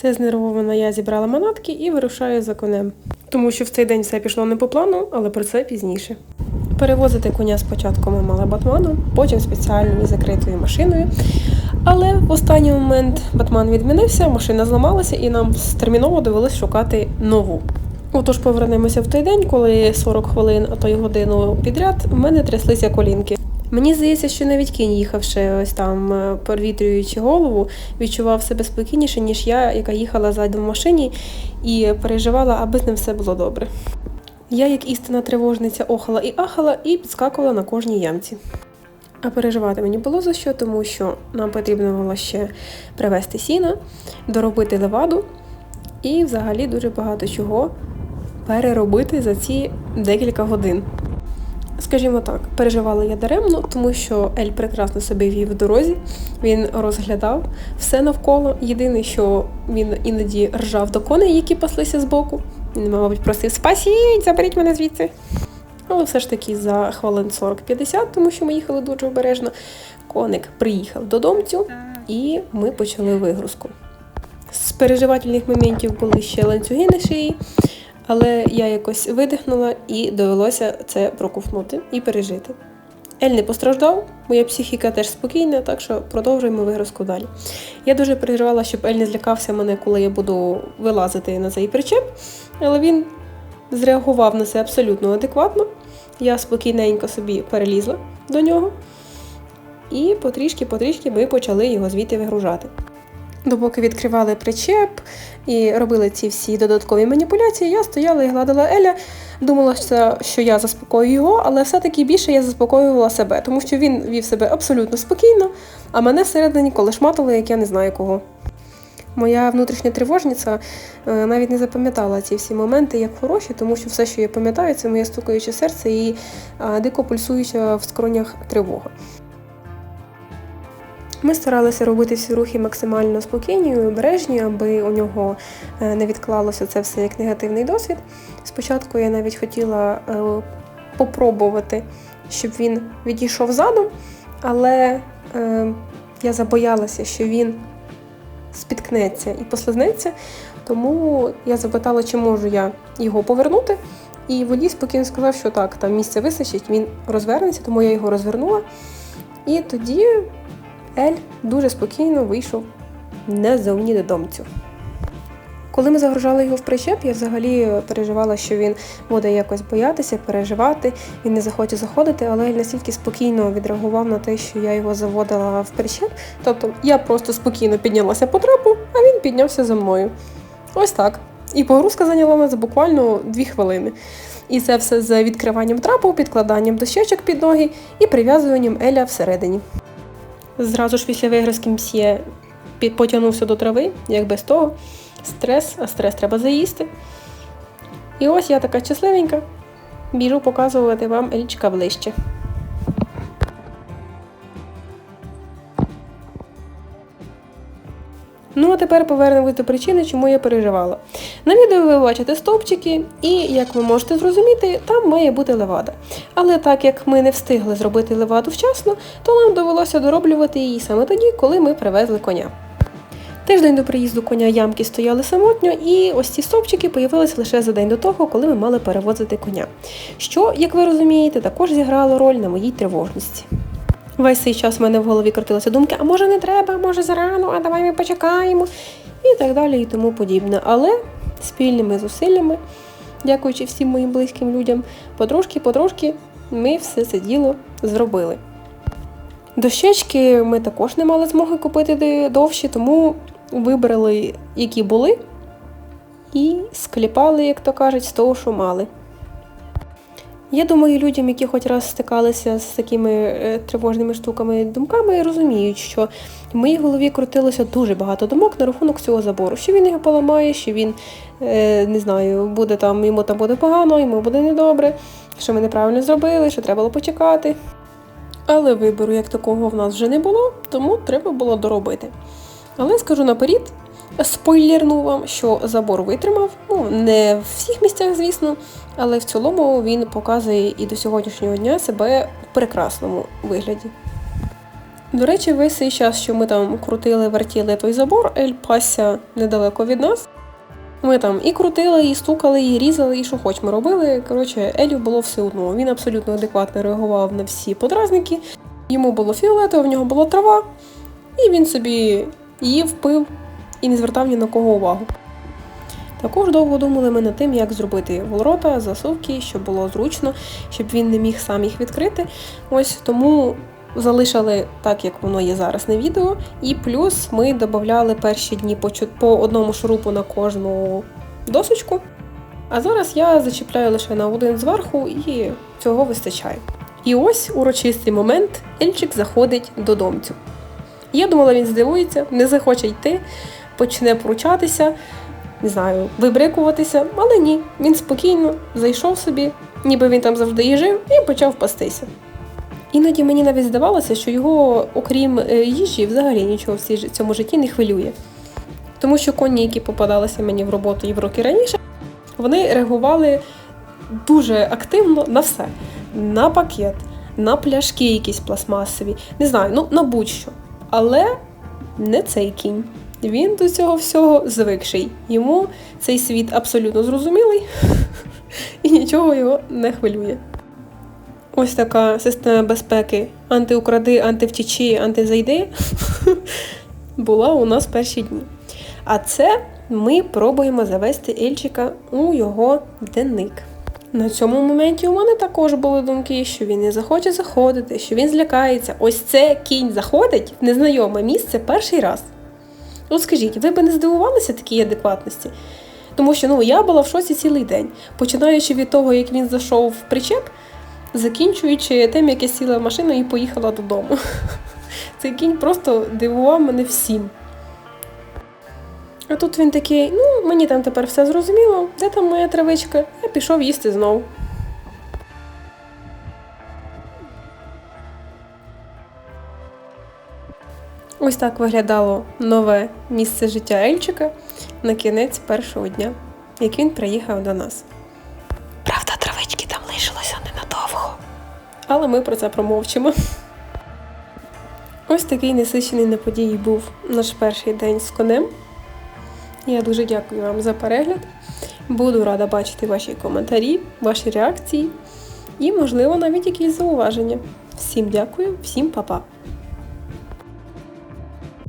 Це знервована я зібрала манатки і вирушаю за конем. Тому що в цей день все пішло не по плану, але про це пізніше. Перевозити коня спочатку ми мали батманом, потім спеціальною закритою машиною. Але в останній момент батман відмінився, машина зламалася, і нам терміново довелось шукати нову. Отож, повернемося в той день, коли 40 хвилин, а то й годину підряд, в мене тряслися колінки. Мені здається, що навіть кінь, їхавши ось там, е, провітрюючи голову, відчував себе спокійніше, ніж я, яка їхала ззаду в машині і переживала, аби з ним все було добре. Я, як істинна тривожниця, охала і ахала і підскакувала на кожній ямці. А переживати мені було за що, тому що нам потрібно було ще привезти сіна, доробити леваду і взагалі дуже багато чого переробити за ці декілька годин. Скажімо так, переживала я даремно, тому що Ель прекрасно себе вів в дорозі. Він розглядав все навколо. Єдине, що він іноді ржав до коней, які паслися збоку. Він, мабуть, просив спасіть, заберіть мене звідси. Але все ж таки за хвилин 40-50, тому що ми їхали дуже обережно. Коник приїхав додомцю, і ми почали вигрузку. З переживательних моментів були ще ланцюги на шиї, але я якось видихнула і довелося це проковтнути і пережити. Ель не постраждав, моя психіка теж спокійна, так що продовжуємо вигрузку далі. Я дуже переживала, щоб Ель не злякався мене, коли я буду вилазити на цей причеп, але він зреагував на це абсолютно адекватно. Я спокійненько собі перелізла до нього, і потрішки-потрішки ми почали його звідти вигружати. Допоки відкривали причеп і робили ці всі додаткові маніпуляції, я стояла і гладила Еля. Думала, що- я заспокою його, але все-таки більше я заспокоювала себе, тому що він вів себе абсолютно спокійно, а мене всередині колешматило, як я не знаю кого. Моя внутрішня тривожниця е, навіть не запам'ятала ці всі моменти як хороші, тому що все, що я пам'ятаю, це моє стукаюче серце і е, дико пульсуюча в скронях тривога. Ми старалися робити всі рухи максимально спокійні і обережні, аби у нього е, не відклалося це все як негативний досвід. Спочатку я навіть хотіла е, попробувати, щоб він відійшов задом, але е, я забоялася, що він спіткнеться і послизнеться, тому я запитала, чи можу я його повернути. І водій спокійно сказав, що так, там місце вистачить, він розвернеться, тому я його розвернула. І тоді Ель дуже спокійно вийшов назовні додомцю. Коли ми загружали його в причеп, я взагалі переживала, що він буде якось боятися, переживати, він не захоче заходити, але Ель настільки спокійно відреагував на те, що я його заводила в причеп. Тобто я просто спокійно піднялася по трапу, а він піднявся за мною. Ось так. І погрузка зайняла нас буквально дві хвилини. І це все з відкриванням трапу, підкладанням дощечок під ноги і прив'язуванням Еля всередині. Зразу ж після вигризки мсьє потягнувся до трави, як без того. Стрес, а стрес треба заїсти. І ось я така щасливенька. Біжу показувати вам річка ближче. Ну, а тепер повернемось до причини, чому я переживала. На відео ви бачите стовпчики, і, як ви можете зрозуміти, там має бути левада. Але так як ми не встигли зробити леваду вчасно, то нам довелося дороблювати її саме тоді, коли ми привезли коня. Тиждень до приїзду коня ямки стояли самотньо, і ось ці стовпчики появилися лише за день до того, коли ми мали перевозити коня. Що, як ви розумієте, також зіграло роль на моїй тривожності. Весь цей час в мене в голові крутилися думки, а може не треба, може зарано, а давай ми почекаємо, і так далі, і тому подібне. Але спільними зусиллями, дякуючи всім моїм близьким людям, потрошки-потрошки ми все це діло зробили. Дощечки ми також не мали змоги купити довші, тому вибрали, які були, і скліпали, як то кажуть, з того, що мали. Я думаю, людям, які хоч раз стикалися з такими е, тривожними штуками, думками, розуміють, що в моїй голові крутилося дуже багато думок на рахунок цього забору, що він його поламає, що він е, не знаю, буде там, йому там буде погано, йому буде недобре, що ми неправильно зробили, що треба було почекати. Але вибору як такого в нас вже не було, тому треба було доробити. Але скажу наперед, спойлерну вам, що забор витримав. Ну, не в всіх місцях, звісно, але в цілому він показує і до сьогоднішнього дня себе в прекрасному вигляді. До речі, весь цей час, що ми там крутили, вертіли той забор, Ель пасся недалеко від нас. Ми там і крутили, і стукали, і різали, і що хоч ми робили. Коротше, Елю було все одно. Він абсолютно адекватно реагував на всі подразники. Йому було фіолетово, в нього була трава, і він собі їв, пив і не звертав ні на кого увагу. Також довго думали ми над тим, як зробити ворота, засувки, щоб було зручно, щоб він не міг сам їх відкрити. Ось тому залишили так, як воно є зараз на відео. І плюс ми додавали перші дні по, одному шурупу на кожну досочку. А зараз я зачіпляю лише на один зверху і цього вистачає. І ось урочистий момент Ельчик заходить додомцю. Я думала, він здивується, не захоче йти, почне поручатися, не знаю, вибрикуватися, але ні, він спокійно зайшов собі, ніби він там завжди і жив, і почав пастися. Іноді мені навіть здавалося, що його, окрім е, їжі, взагалі нічого в цьому житті не хвилює. Тому що коні, які попадалися мені в роботу і в роки раніше, вони реагували дуже активно на все: на пакет, на пляшки якісь пластмасові, не знаю, ну на будь-що. Але не цей кінь. Він до цього всього звикший. Йому цей світ абсолютно зрозумілий і нічого його не хвилює. Ось така система безпеки антиукради, антивтічі, антизайди була у нас перші дні. А це ми пробуємо завести Ельчика у його денник. На цьому моменті у мене також були думки, що він не захоче заходити, що він злякається. Ось це кінь заходить в незнайоме місце перший раз. От скажіть, ви би не здивувалися такій адекватності? Тому що ну, я була в шоці цілий день, починаючи від того, як він зайшов в причеп, закінчуючи тим, як я сіла в машину і поїхала додому. Цей кінь просто дивував мене всім. А тут він такий, ну, мені там тепер все зрозуміло, де там моя травичка? Я пішов їсти знов. Ось так виглядало нове місце життя Ельчика на кінець першого дня, як він приїхав до нас. Правда, травички там лишилося ненадовго. Але ми про це промовчимо. Ось такий насичений на події був наш перший день з конем. Я дуже дякую вам за перегляд. Буду рада бачити ваші коментарі, ваші реакції і, можливо, навіть якісь зауваження. Всім дякую, всім па-па!